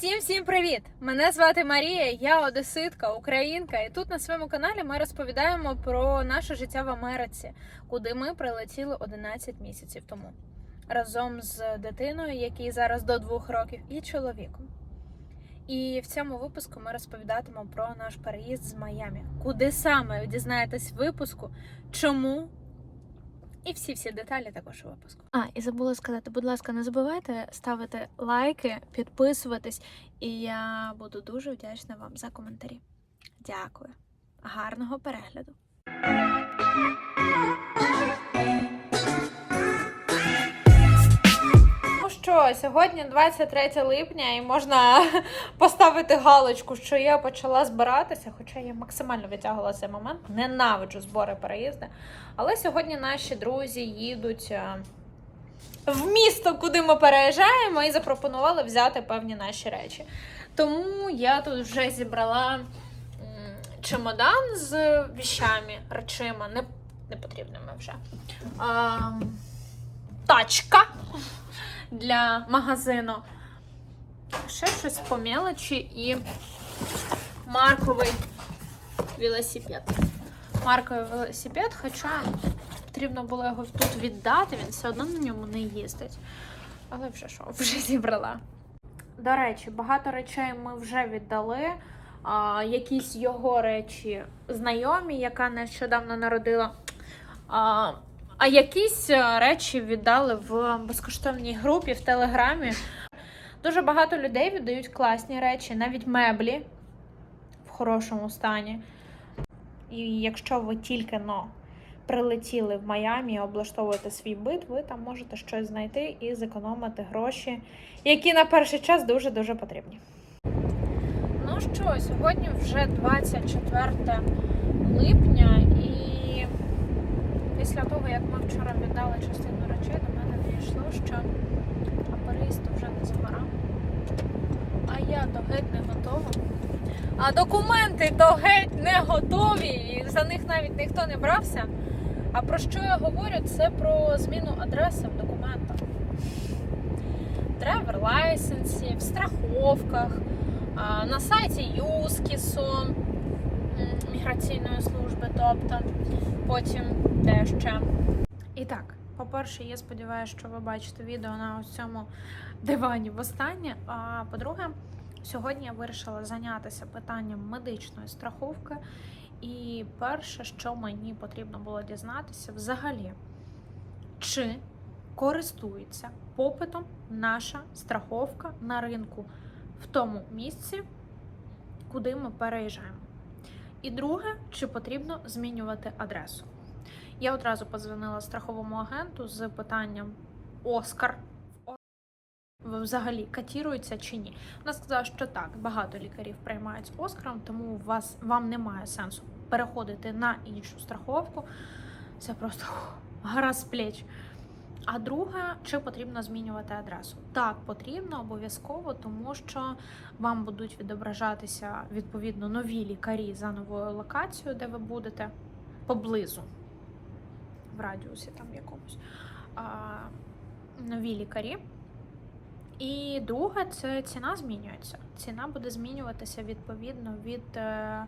Всім всім привіт! Мене звати Марія, я одеситка, українка, і тут на своєму каналі ми розповідаємо про наше життя в Америці, куди ми прилетіли 11 місяців тому разом з дитиною, якій зараз до двох років, і чоловіком. І в цьому випуску ми розповідатимемо про наш переїзд з Майамі. Куди саме дізнаєтесь випуску, чому і всі-всі деталі також у випуску. А, і забула сказати, будь ласка, не забувайте ставити лайки, підписуватись, і я буду дуже вдячна вам за коментарі. Дякую. Гарного перегляду. Що, сьогодні 23 липня, і можна поставити галочку, що я почала збиратися, хоча я максимально відтягувала цей момент. Ненавиджу збори переїзди. Але сьогодні наші друзі їдуть е, в місто, куди ми переїжджаємо, і запропонували взяти певні наші речі. Тому я тут вже зібрала чемодан з віщами, речима, не, непотрібними вже. А, тачка для магазину. Ще щось по мелочі і марковий велосипед. Марковий велосипед, хоча потрібно було його тут віддати, він все одно на ньому не їздить. Але вже що, вже зібрала. До речі, багато речей ми вже віддали. А, якісь його речі знайомі, яка нещодавно народила. А, а якісь е, речі віддали в безкоштовній групі в Телеграмі. Дуже багато людей віддають класні речі, навіть меблі в хорошому стані. І якщо ви тільки но прилетіли в Майамі облаштовуєте свій бит, ви там можете щось знайти і зекономити гроші, які на перший час дуже-дуже потрібні. Ну що, сьогодні вже 24 липня, після того, як ми вчора віддали частину речей, до мене дійшло, що а вже не за горами. А я то геть не готова. А документи то геть не готові, і за них навіть ніхто не брався. А про що я говорю? Це про зміну адреси в документах. Драйвер лайсенсі, в страховках, на сайті ЮСКІСу, міграційної служби, тобто потім де ще. І так, по-перше, я сподіваюся, що ви бачите відео на цьому дивані востаннє. А по-друге, сьогодні я вирішила зайнятися питанням медичної страховки. І перше, що мені потрібно було дізнатися, взагалі, чи користується попитом наша страховка на ринку в тому місці, куди ми переїжджаємо. І друге, чи потрібно змінювати адресу. Я одразу подзвонила страховому агенту з питанням Оскар взагалі катірується чи ні. Вона сказала, що так, багато лікарів приймають з Оскаром, тому у вас вам немає сенсу переходити на іншу страховку. Це просто гора з плеч. А друге, чи потрібно змінювати адресу? Так, потрібно обов'язково, тому що вам будуть відображатися відповідно нові лікарі за новою локацією, де ви будете поблизу, радіусі там якомусь. А, нові лікарі. І друге, це ціна змінюється. Ціна буде змінюватися відповідно від е,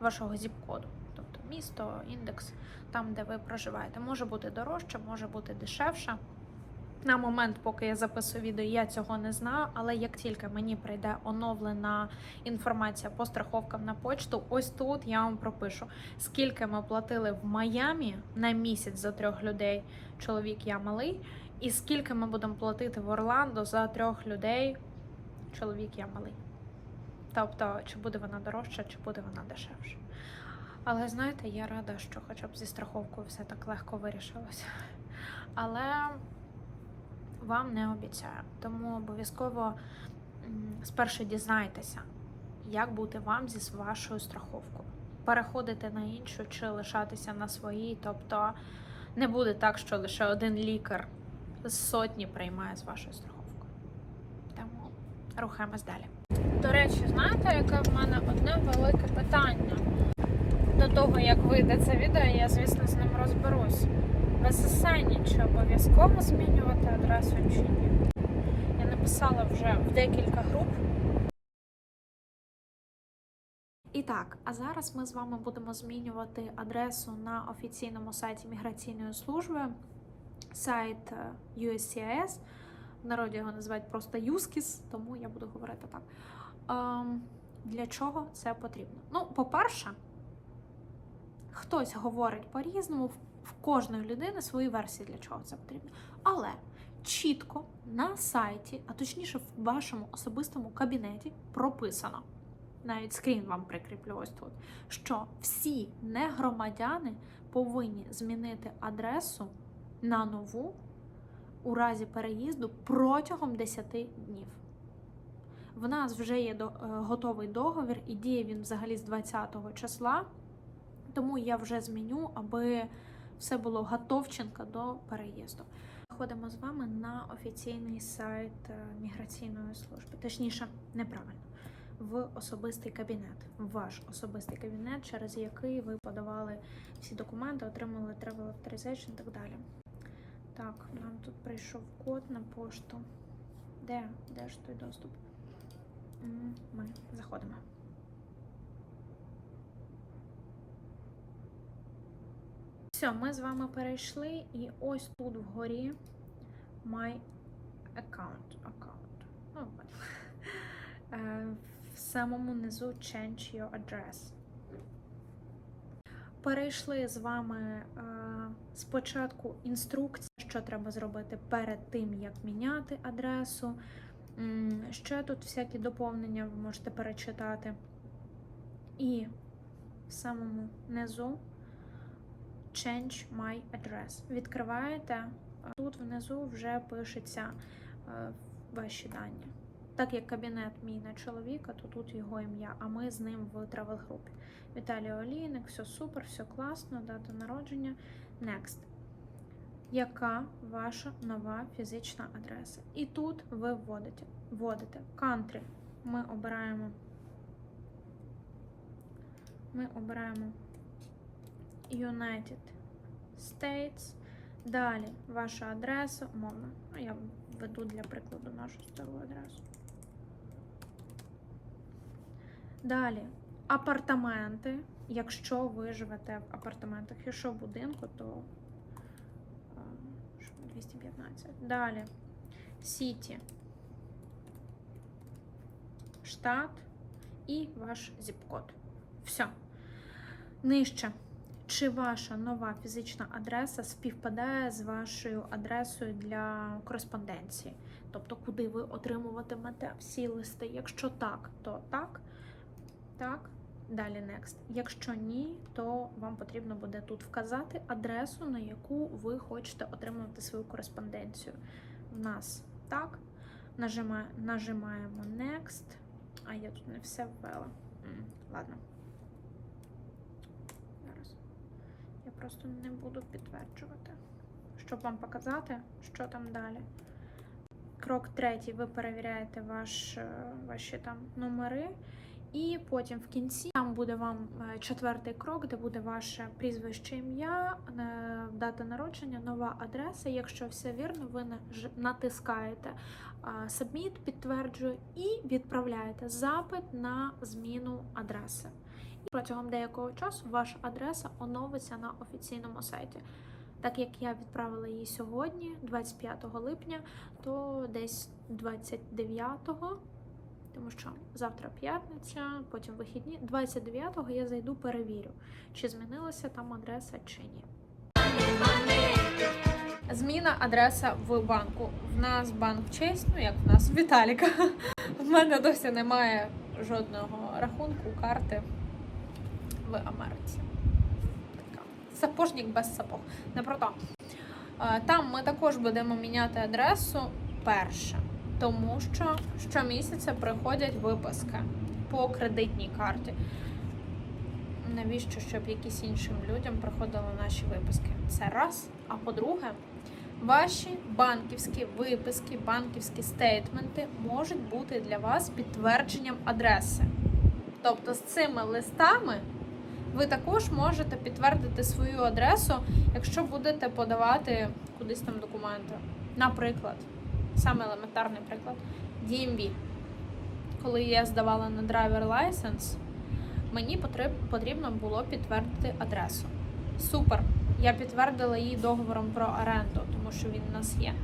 вашого зіп-коду. Тобто місто, індекс, там, де ви проживаєте. Може бути дорожче, може бути дешевше. На момент, поки я записую відео, я цього не знаю, але як тільки мені прийде оновлена інформація по страховкам на почту, ось тут я вам пропишу, скільки ми платили в Майамі на місяць за трьох людей, чоловік я малий, і скільки ми будемо платити в Орландо за трьох людей, чоловік я малий. Тобто, чи буде вона дорожча, чи буде вона дешевша. Але знаєте, я рада, що хоча б зі страховкою все так легко вирішилося. Але вам не обіцяю. Тому обов'язково спершу дізнайтеся, як бути вам зі вашою страховкою. Переходити на іншу чи лишатися на своїй. Тобто не буде так, що лише один лікар з сотні приймає з вашою страховкою. Тому рухаємось далі. До речі, знаєте, яке в мене одне велике питання? До того, як вийде це відео, я, звісно, з ним розберусь. ССН чи обов'язково змінювати адресу чи ні? Я написала вже в декілька груп І так, а зараз ми з вами будемо змінювати адресу на офіційному сайті міграційної служби, сайт е, USCIS. В народі його називають просто USCIS, тому я буду говорити так. Ем, для чого це потрібно? Ну, по-перше, хтось говорить по-різному, в- кожної людини свої версії, для чого це потрібно. Але чітко на сайті, а точніше в вашому особистому кабінеті, прописано. Навіть скрін вам прикріплю ось тут, що всі негромадяни повинні змінити адресу на нову у разі переїзду протягом 10 днів. В нас вже є е, готовий договір, і діє він взагалі з 20 числа, тому я вже зміню, аби все було готовченко до переїзду. Заходимо з вами на офіційний сайт е, міграційної служби, точніше, неправильно, в особистий кабінет, ваш особистий кабінет, через який ви подавали всі документи, отримали travel authorization і так далі. Так, нам тут прийшов код на пошту. Де? Де ж той доступ? Ми заходимо. Все, ми з вами перейшли, і ось тут вгорі My account. account. Ну. Е, в самому низу Change your address. Перейшли з вами е, спочатку інструкція, що треба зробити перед тим, як міняти адресу. Ще тут всякі доповнення ви можете перечитати. І в самому низу Change my address. Відкриваєте, тут внизу вже пишеться е, ваші дані. Так як кабінет мій на чоловіка, то тут його ім'я, а ми з ним в тревел групі. Віталій Олійник, все супер, все класно, дата народження. Next. Яка ваша нова фізична адреса? І тут ви вводите, вводите country. Ми обираємо. Ми обираємо United States. Далі ваша адреса, умовно. Ну, я введу для прикладу нашу стару адресу. Далі апартаменти. Якщо ви живете в апартаментах, якщо в будинку, то 215. Далі Сіті, штат і ваш зіп-код. Все. Нижче. Чи ваша нова фізична адреса співпадає з вашою адресою для кореспонденції? Тобто, куди ви отримуватимете всі листи? Якщо так, то так. Так. Далі next. Якщо ні, то вам потрібно буде тут вказати адресу, на яку ви хочете отримувати свою кореспонденцію. В нас так. Нажимає, нажимаємо Next. А я тут не все ввела. Ладно. Зараз. Я просто не буду підтверджувати, щоб вам показати, що там далі. Крок третій. Ви перевіряєте ваш, е, ваші там номери. І потім в кінці там буде вам е, четвертий крок, де буде ваше прізвище ім'я, е, дата народження, нова адреса. Якщо все вірно, ви натискаєте Submit, підтверджую і відправляєте запит на зміну адреси. Протягом деякого часу ваша адреса оновиться на офіційному сайті. Так як я відправила її сьогодні, 25 липня, то десь 29-го тому що завтра п'ятниця, потім вихідні. 29-го я зайду, перевірю, чи змінилася там адреса чи ні. Зміна адреса в банку. В нас банк честь, ну як в нас Віталіка. В мене досі немає жодного рахунку, карти в Америці. Така. Сапожник без сапог. Не про то. Е, Там ми також будемо міняти адресу перше тому що щомісяця приходять виписки по кредитній карті. Навіщо, щоб якісь іншим людям приходили наші виписки? Це раз. А по-друге, ваші банківські виписки, банківські стейтменти можуть бути для вас підтвердженням адреси. Тобто з цими листами ви також можете підтвердити свою адресу, якщо будете подавати кудись там документи. Наприклад, саме елементарний приклад DMV. Коли я здавала на драйвер лайсенс, Мені потрібно було підтвердити адресу. Супер. Я підтвердила її договором про оренду, тому що він у нас є.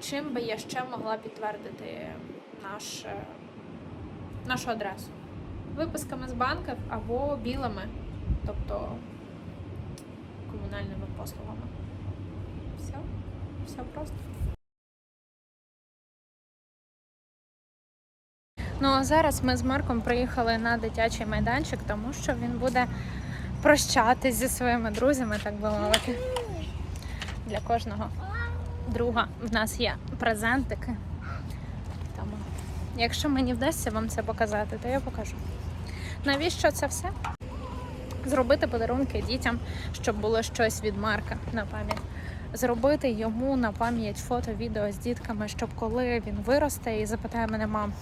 Чим би я ще могла підтвердити наш, е, нашу адресу? Виписками з банків або білими, тобто комунальними послугами. Все, все просто. Ну а зараз ми з Марком приїхали на дитячий майданчик, тому що він буде прощатись зі своїми друзями, так би мовити. Для кожного друга в нас є презентики. Тому, якщо мені вдасться вам це показати, то я покажу. Навіщо це все? Зробити подарунки дітям, щоб було щось від Марка на пам'ять. Зробити йому на пам'ять фото, відео з дітками, щоб коли він виросте і запитає мене, мам,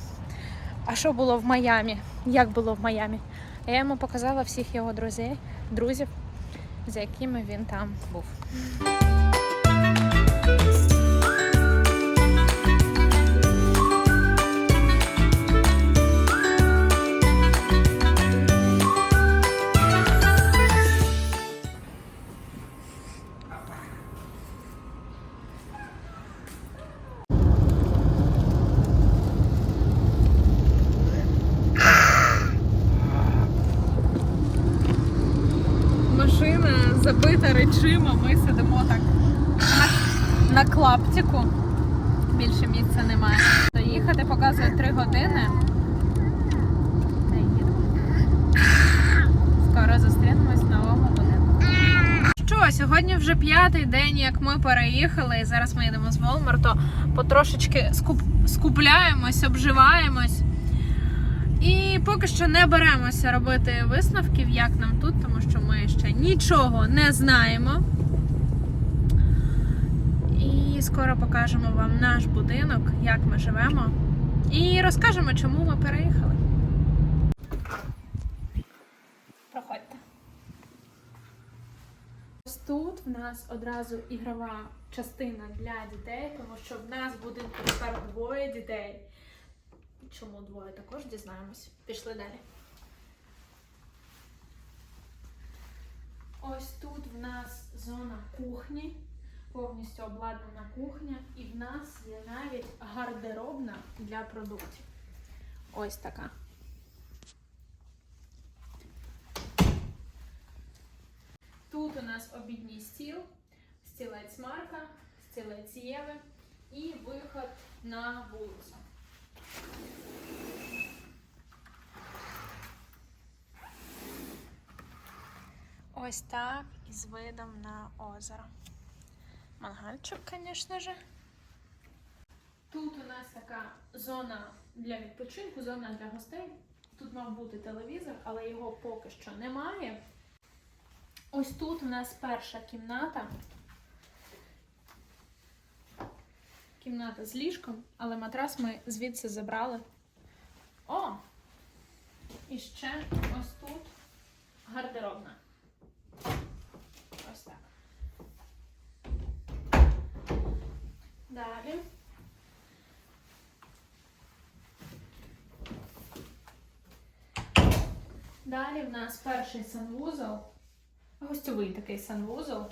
а що було в Майамі? Як було в Майамі? Я йому показала всіх його друзів, друзів, з якими він там був. Вже п'ятий день, як ми переїхали, і зараз ми їдемо з Волмарту. Потрошечки скуп... скупляємось, обживаємось. І поки що не беремося робити висновків, як нам тут, тому що ми ще нічого не знаємо. І скоро покажемо вам наш будинок, як ми живемо, і розкажемо, чому ми переїхали. Проходьте. Ось тут в нас одразу ігрова частина для дітей, тому що в нас будинку тепер двоє дітей. Чому двоє також дізнаємось. Пішли далі. Ось тут в нас зона кухні, повністю обладнана кухня, і в нас є навіть гардеробна для продуктів. Ось така. Тут у нас обідній стіл, стілець Марка, стілець Єви і виход на вулицю. Ось так із видом на озеро. Мангальчик, звісно ж. Тут у нас така зона для відпочинку, зона для гостей. Тут мав бути телевізор, але його поки що немає. Ось тут у нас перша кімната. Кімната з ліжком, але матрас ми звідси забрали. О! І ще ось тут гардеробна. Ось так. Далі. Далі в нас перший санвузол. Гостьовий такий санвузол.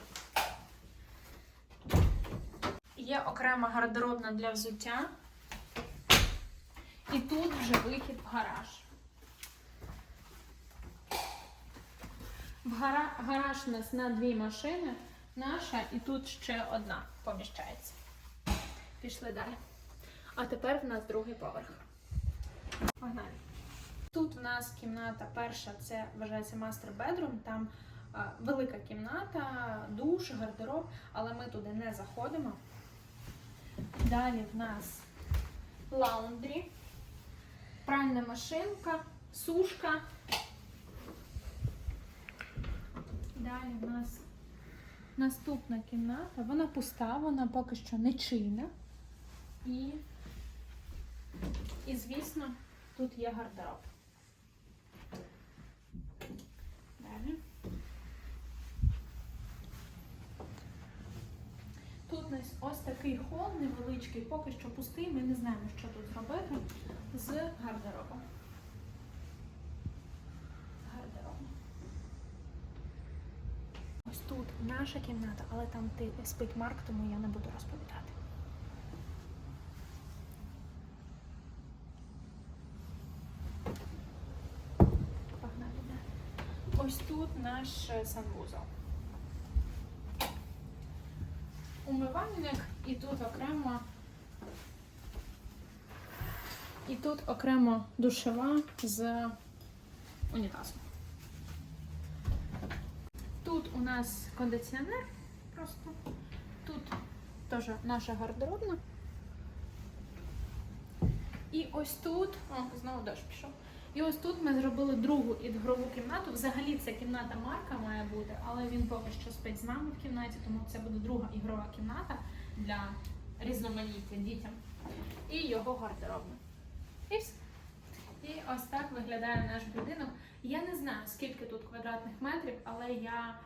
Є окрема гардеробна для взуття. І тут вже вихід в гараж. В гара... гараж у нас на дві машини, наша і тут ще одна поміщається. Пішли далі. А тепер в нас другий поверх. Погнали. Тут в нас кімната перша, це вважається мастер бедрум. Там велика кімната, душ, гардероб, але ми туди не заходимо. Далі в нас лаундрі, пральна машинка, сушка. Далі в нас наступна кімната. Вона пуста, вона поки що не чийна. І, і звісно, тут є гардероб. Ось такий хол невеличкий, поки що пустий, ми не знаємо, що тут робити з гардеробом. Гардероб. Ось тут наша кімната, але там спить Марк, тому я не буду розповідати. Погнали. Ось тут наш е, санвузол. Умивальник і тут окремо. І тут окремо душева з унітазом. Тут у нас кондиціонер просто. Тут теж наша гардеробна. І ось тут, о, знову дощ пішов. І ось тут ми зробили другу ігрову кімнату. Взагалі це кімната Марка має бути, але він поки що спить з нами в кімнаті, тому це буде друга ігрова кімната для різноманіття дітям. І його гардеробна. І все. І ось так виглядає наш будинок. Я не знаю, скільки тут квадратних метрів, але я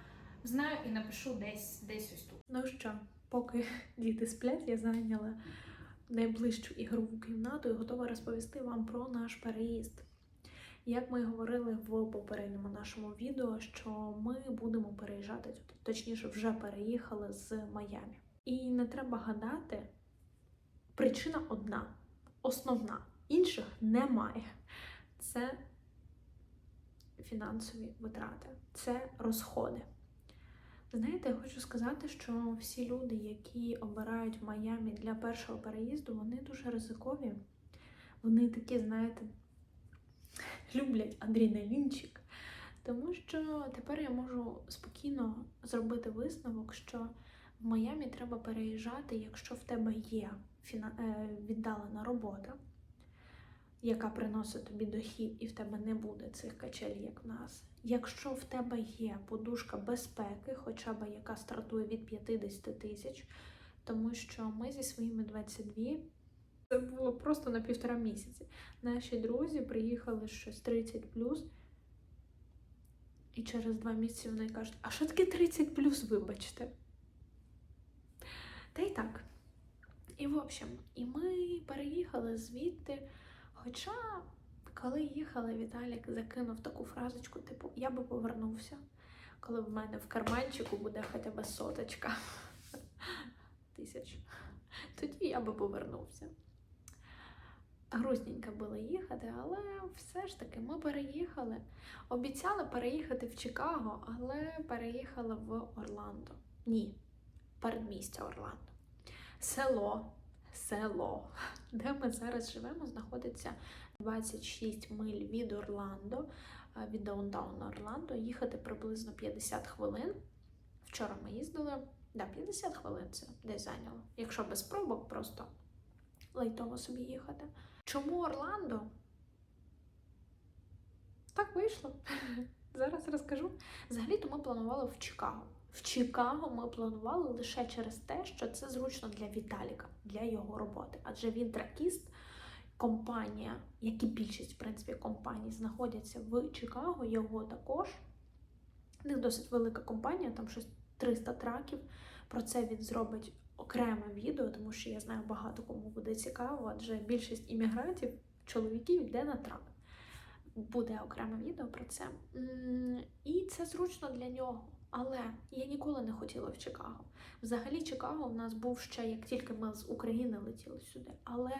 знаю і напишу десь, десь ось тут. Ну що, поки діти сплять, я зайняла найближчу ігрову кімнату і готова розповісти вам про наш переїзд. Як ми говорили в попередньому нашому відео, що ми будемо переїжджати, точніше, вже переїхали з Майамі. І не треба гадати, причина одна, основна, інших немає. Це фінансові витрати, це розходи. Знаєте, я хочу сказати, що всі люди, які обирають Майамі для першого переїзду, вони дуже ризикові. Вони такі, знаєте, люблять адреналінчик. Тому що тепер я можу спокійно зробити висновок, що в Майамі треба переїжджати, якщо в тебе є е, віддалена робота, яка приносить тобі дохід, і в тебе не буде цих качель, як в нас. Якщо в тебе є подушка безпеки, хоча б яка стартує від 50 тисяч, тому що ми зі своїми 22 це було просто на півтора місяці. Наші друзі приїхали щось 30 плюс, і через два місяці вони кажуть, а що таке 30 плюс, вибачте? Та й так. І в общем, і ми переїхали звідти. Хоча, коли їхали, Віталік закинув таку фразочку, типу, я би повернувся, коли в мене в карманчику буде хоча б соточка тисяч. Тоді я би повернувся. Грузненько було їхати, але все ж таки ми переїхали. Обіцяли переїхати в Чикаго, але переїхали в Орландо. Ні, передмістя Орландо. Село, село, де ми зараз живемо, знаходиться 26 миль від Орландо, е, від даунтауну Орландо. Їхати приблизно 50 хвилин. Вчора ми їздили. Да, 50 хвилин це десь зайняло. Якщо без пробок, просто лайтово собі їхати. Чому Орландо? Так вийшло. Зараз розкажу. Взагалі-то ми планували в Чикаго. В Чикаго ми планували лише через те, що це зручно для Віталіка, для його роботи. Адже він тракіст, компанія, як і більшість в принципі, компаній, знаходяться в Чикаго, його також. У них досить велика компанія, там щось 300 траків. Про це він зробить окреме відео, тому що я знаю багато кому буде цікаво, адже більшість іммігрантів, чоловіків йде на трак. Буде окреме відео про це. І це зручно для нього. Але я ніколи не хотіла в Чикаго. Взагалі, Чикаго у нас був ще як тільки ми з України летіли сюди. Але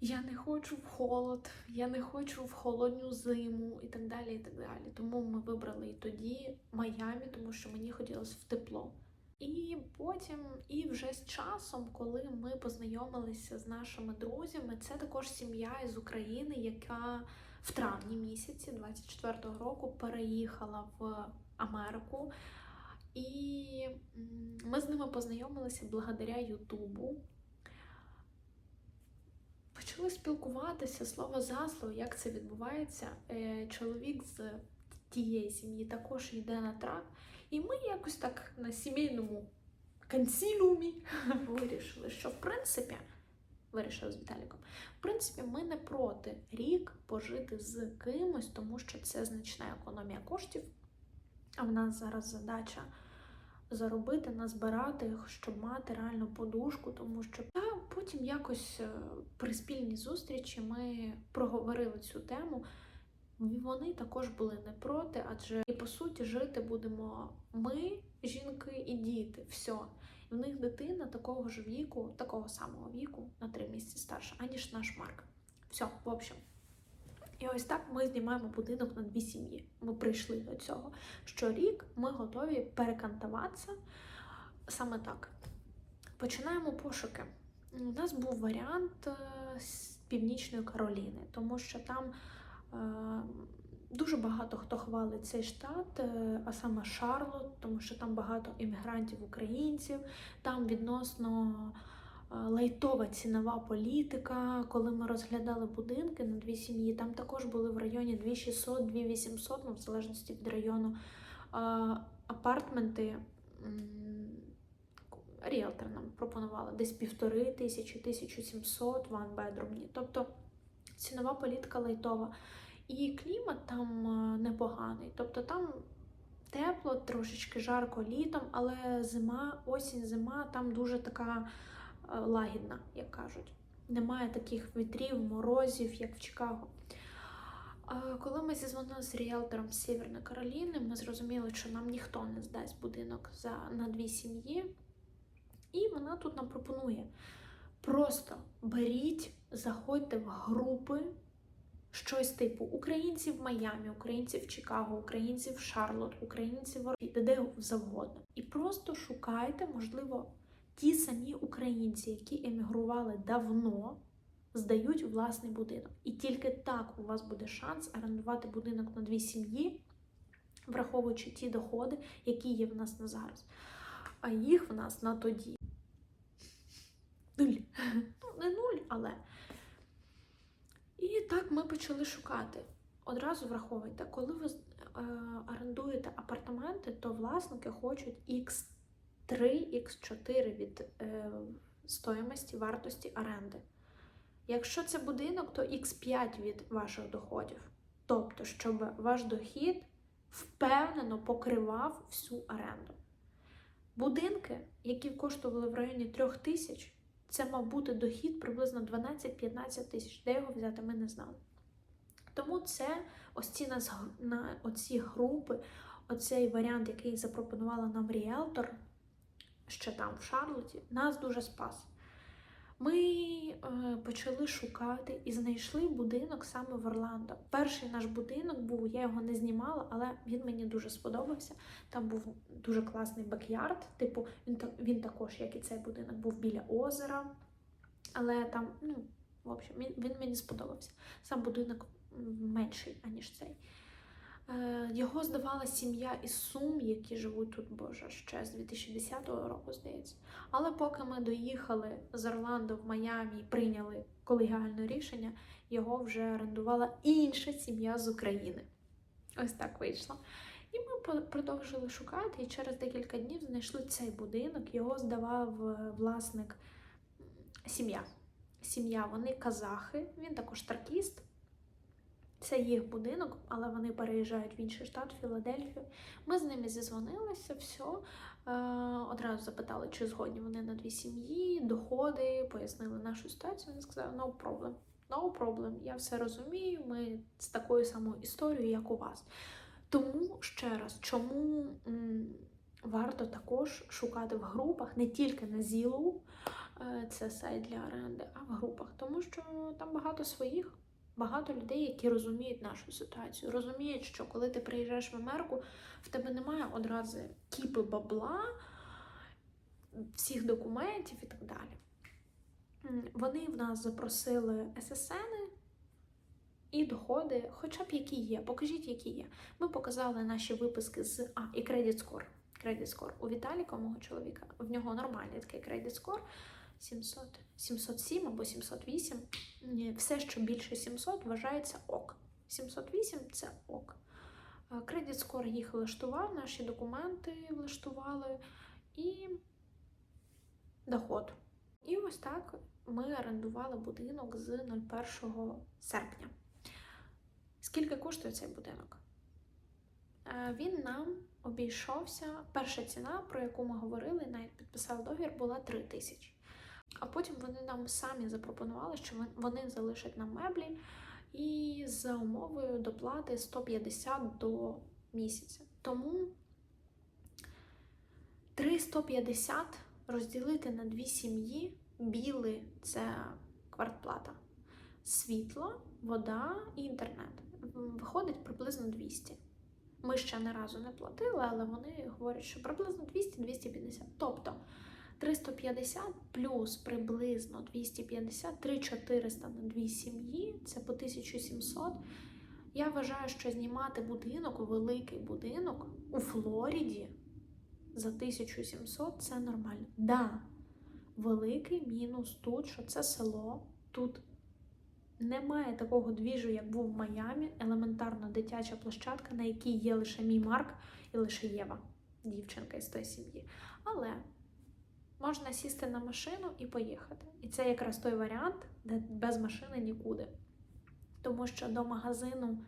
я не хочу в холод, я не хочу в холодню зиму і так далі. і так далі. Тому ми вибрали і тоді Майамі, тому що мені хотілося в тепло. І потім, і вже з часом, коли ми познайомилися з нашими друзями, це також сім'я із України, яка в травні місяці 24-го року переїхала в Америку. І ми з ними познайомилися благодаря Ютубу. Почали спілкуватися слово за слово, як це відбувається. Е, Чоловік з тієї сім'ї також йде на трак. І ми якось так на сімейному консіліумі вирішили, що в принципі, вирішили з Віталіком, в принципі, ми не проти рік пожити з кимось, тому що це значна економія коштів. А в нас зараз задача заробити, назбирати, щоб мати реальну подушку, тому що та потім якось е, при спільній зустрічі ми проговорили цю тему. Вони також були не проти, адже і по суті жити будемо ми, жінки і діти. Все. І в них дитина такого ж віку, такого самого віку, на три місяці старша, аніж наш Марк. Все, в общем. І ось так ми знімаємо будинок на дві сім'ї. Ми прийшли до цього. Щорік ми готові перекантуватися саме так. Починаємо пошуки. У нас був варіант е, з Північної Кароліни, тому що там дуже багато хто хвалить цей штат, е, а саме Шарлот, тому що там багато іммігрантів українців, там відносно е, лайтова цінова політика. Коли ми розглядали будинки на дві сім'ї, там також були в районі 2600, 2800, ну, в залежності від району, апартменти. Ріелтор нам пропонувала десь півтори тисячі, 1700 ван-бедрумні. Тобто цінова політика лайтова. І клімат там е, непоганий. Тобто там тепло, трошечки жарко літом, але зима, осінь, зима там дуже така е, лагідна, як кажуть. Немає таких вітрів, морозів, як в Чикаго. Коли ми зізвонили з ріелтором з Сєвєрної Кароліни, ми зрозуміли, що нам ніхто не здасть будинок за, на дві сім'ї. І вона тут нам пропонує: просто беріть, заходьте в групи, щось типу українців в Майамі, українців в Чикаго, українців в Шарлот, українців в Орлі, де завгодно. І просто шукайте, можливо, ті самі українці, які емігрували давно, здають власний будинок. І тільки так у вас буде шанс орендувати будинок на дві сім'ї, враховуючи ті доходи, які є в нас на зараз. А їх в нас на тоді. Нуль. Ну, не нуль, але. І так ми почали шукати. Одразу враховуйте, коли ви е, орендуєте апартаменти, то власники хочуть X3, X4 від е, стоїмості вартості оренди. Якщо це будинок, то X5 від ваших доходів. Тобто, щоб ваш дохід впевнено покривав всю оренду. Будинки, які коштували в районі 3 тисяч, це мав бути дохід приблизно 12-15 тисяч. Де його взяти, ми не знали. Тому це ось ці нас на оці групи, оцей варіант, який запропонувала нам ріелтор, ще там в Шарлоті, нас дуже спас. Ми е, почали шукати і знайшли будинок саме в Орландо. Перший наш будинок був, я його не знімала, але він мені дуже сподобався. Там був дуже класний бекярд. Типу, він він також, як і цей будинок, був біля озера. Але там, ну, в общем, він, він мені сподобався. Сам будинок менший, аніж цей. Е, Його здавала сім'я із Сум, які живуть тут, боже, ще з 2010 року, здається. Але поки ми доїхали з Орландо в Майамі і прийняли колегіальне рішення, його вже орендувала інша сім'я з України. Ось так вийшло. І ми продовжили шукати, і через декілька днів знайшли цей будинок. Його здавав е, власник сім'я. Сім'я, вони казахи, він також таркіст. Це їх будинок, але вони переїжджають в інший штат, Філадельфію. Ми з ними зізвонилися, все. Одразу запитали, чи згодні вони на дві сім'ї, доходи, пояснили нашу ситуацію. Вони сказали, no problem, no problem, я все розумію, ми з такою самою історією, як у вас. Тому ще раз, чому варто також шукати в групах, не тільки на Zillow, е, це сайт для оренди, а в групах, тому що там багато своїх. Багато людей, які розуміють нашу ситуацію, розуміють, що коли ти приїжджаєш в Америку, в тебе немає одразу кіпи бабла, всіх документів і так далі. Вони в нас запросили ССН і доходи, хоча б які є. Покажіть, які є. Ми показали наші виписки з А, і кредит скор. Кредит скор у Віталіка, мого чоловіка. В нього нормальний такий кредит скор. 700, 707 або 708. Все, що більше 700, вважається ок. 708 це ок. Кредит скор їх влаштував, наші документи влаштували і доход. І ось так ми орендували будинок з 01 серпня. Скільки коштує цей будинок? Е, Він нам обійшовся. Перша ціна, про яку ми говорили, навіть підписав договір, була 3 тисячі. А потім вони нам самі запропонували, що вони залишать нам меблі і за умовою доплати 150 до місяця. Тому 350 розділити на дві сім'ї. Біли це квартплата. Світло, вода і інтернет. Виходить приблизно 200. Ми ще не разу не платили, але вони говорять, що приблизно 200-250. Тобто 350 плюс приблизно 250, 3400 на дві сім'ї, це по 1700. Я вважаю, що знімати будинок, великий будинок у Флориді за 1700 це нормально. Да, великий мінус тут, що це село. Тут немає такого двіжу, як був в Майамі, елементарно дитяча площадка, на якій є лише мій Марк і лише Єва, дівчинка із тої сім'ї. Але можна сісти на машину і поїхати. І це якраз той варіант, де без машини нікуди. Тому що до магазину,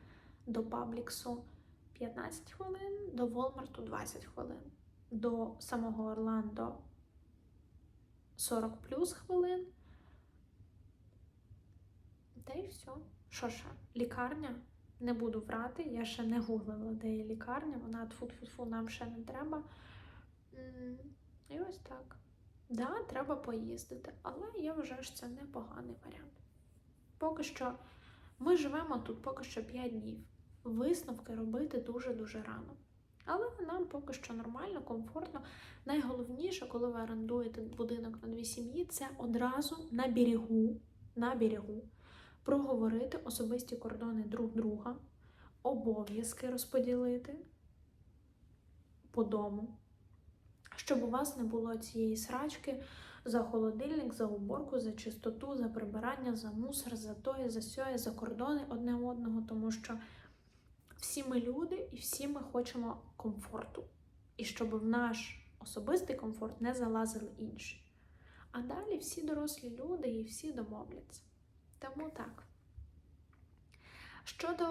до Пабліксу 15 хвилин, до Волмарту 20 хвилин, до самого Орландо 40 плюс хвилин. Та й все. Що ще? Лікарня? Не буду врати, я ще не гуглила, де є лікарня, вона тфу-тфу-тфу, нам ще не треба. І ось так. Да, треба поїздити, але я вважаю, що це непоганий варіант. Поки що ми живемо тут поки що 5 днів. Висновки робити дуже-дуже рано. Але нам поки що нормально, комфортно. Найголовніше, коли ви орендуєте будинок на дві сім'ї, це одразу на берегу, на берегу проговорити особисті кордони друг друга, обов'язки розподілити по дому, щоб у вас не було цієї срачки за холодильник, за уборку, за чистоту, за прибирання, за мусор, за тоє, за сьоє, за кордони одне одного, тому що всі ми люди і всі ми хочемо комфорту. І щоб в наш особистий комфорт не залазили інші. А далі всі дорослі люди і всі домовляться. Тому так. Щодо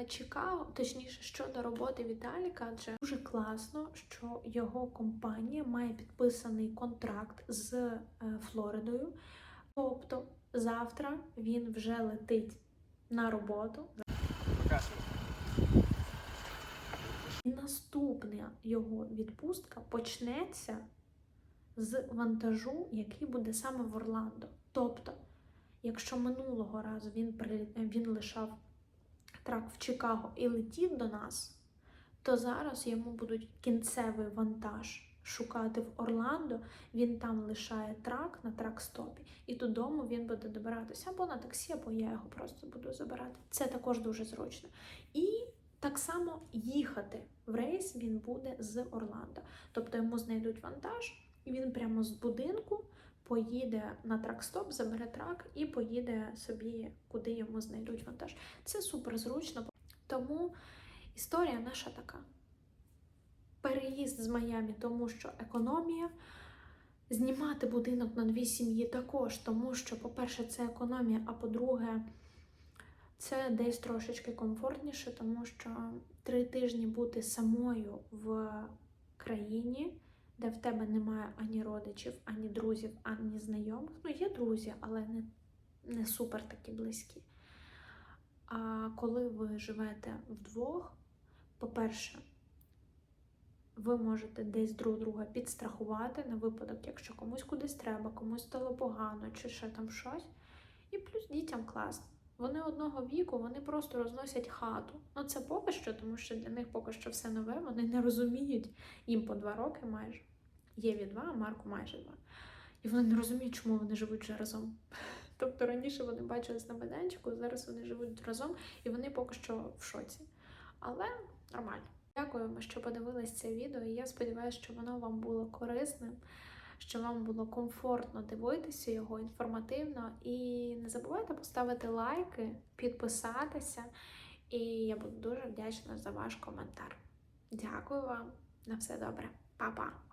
е, Чикаго, точніше, щодо роботи Віталіка, адже дуже класно, що його компанія має підписаний контракт з е, Флоридою. Тобто завтра він вже летить на роботу. Наступна його відпустка почнеться з вантажу, який буде саме в Орландо. Тобто, якщо минулого разу він, при... він лишав трак в Чикаго і летів до нас, то зараз йому будуть кінцевий вантаж шукати в Орландо. Він там лишає трак на трак-стопі, і додому він буде добиратися або на таксі, або я його просто буду забирати. Це також дуже зручно. І так само їхати в рейс він буде з Орландо. Тобто йому знайдуть вантаж, і він прямо з будинку поїде на трак-стоп, забере трак і поїде собі, куди йому знайдуть вантаж. Це супер зручно. Тому історія наша така. Переїзд з Майамі, тому що економія. Знімати будинок на дві сім'ї також, тому що, по-перше, це економія, а по-друге, це десь трошечки комфортніше, тому що три тижні бути самою в країні, де в тебе немає ані родичів, ані друзів, ані знайомих. Ну, є друзі, але не, не супер такі близькі. А коли ви живете вдвох, по-перше, ви можете десь друг друга підстрахувати на випадок, якщо комусь кудись треба, комусь стало погано чи ще там щось. І плюс дітям класно. Вони одного віку, вони просто розносять хату. Ну це поки що, тому що для них поки що все нове, вони не розуміють. Їм по два роки майже. Єві два, а Марку майже два. І вони не розуміють, чому вони живуть вже разом. Тобто раніше вони бачились на майданчику, зараз вони живуть разом і вони поки що в шоці. Але нормально. Дякуємо, що подивились це відео, і я сподіваюся, що воно вам було корисним, що вам було комфортно дивитися його інформативно. І не забувайте поставити лайки, підписатися, і я буду дуже вдячна за ваш коментар. Дякую вам, на все добре, Па-па!